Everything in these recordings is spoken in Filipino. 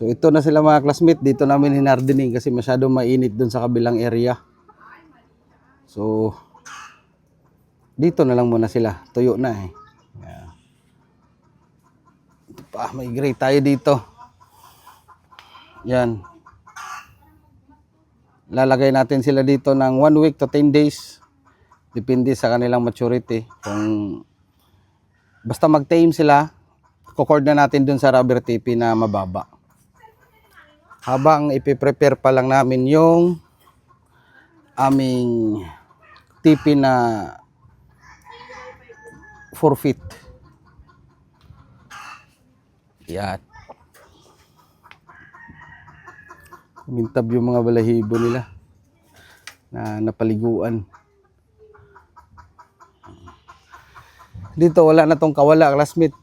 So ito na sila mga classmate, dito namin hinardening kasi masyado mainit dun sa kabilang area. So dito na lang muna sila, tuyo na eh. Yeah. Ito pa, gray tayo dito. Yan. Lalagay natin sila dito ng 1 week to 10 days. Depende sa kanilang maturity. Kung basta mag-tame sila, kucord na natin dun sa rubber tipi na mababa. Habang ipiprepare pa lang namin yung aming tipi na 4 feet. Yan. Mintab yung mga balahibo nila na napaliguan. Dito wala na tong kawala classmate.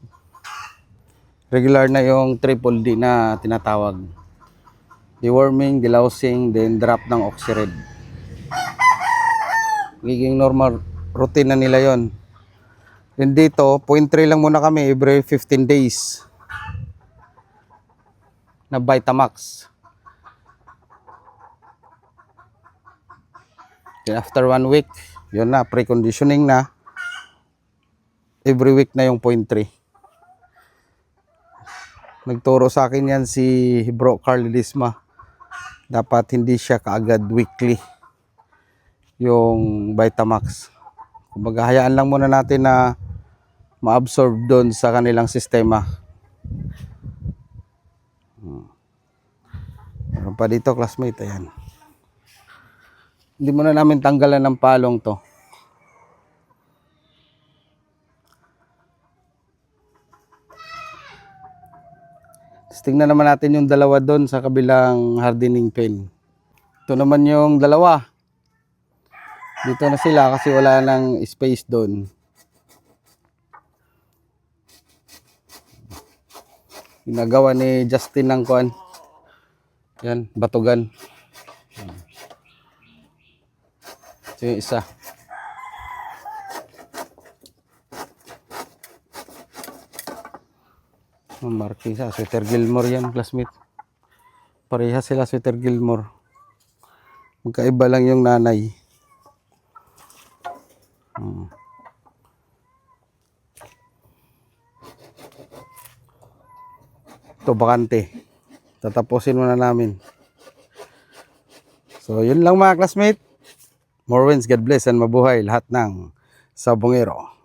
Regular na yung triple D na tinatawag. Deworming, delousing, then drop ng oxyred. Giging normal routine na nila yon. Then dito, 0.3 lang muna kami every 15 days na Vitamax. Then after one week, yun na, preconditioning na. Every week na yung 0.3. Nagturo sa akin yan si Bro Carl Lisma. Dapat hindi siya kaagad weekly yung Vitamax. Kumbaga, hayaan lang muna natin na ma-absorb doon sa kanilang sistema. Hmm. Meron pa dito, classmate. Ayan. Hindi muna namin tanggalan ng palong to. Tapos tingnan naman natin yung dalawa doon sa kabilang hardening pen. Ito naman yung dalawa. Dito na sila kasi wala nang space doon. Ginagawa ni Justin ng kuan. Yan, batugan. Ito yung isa. Ang markisa, Sweater Gilmore yan, classmate. Pareha sila Sweater Gilmore. Magkaiba lang yung nanay. Hmm. Ito bakante. Tatapusin muna namin. So, yun lang mga classmate. More wins, God bless, and mabuhay lahat ng sabongero.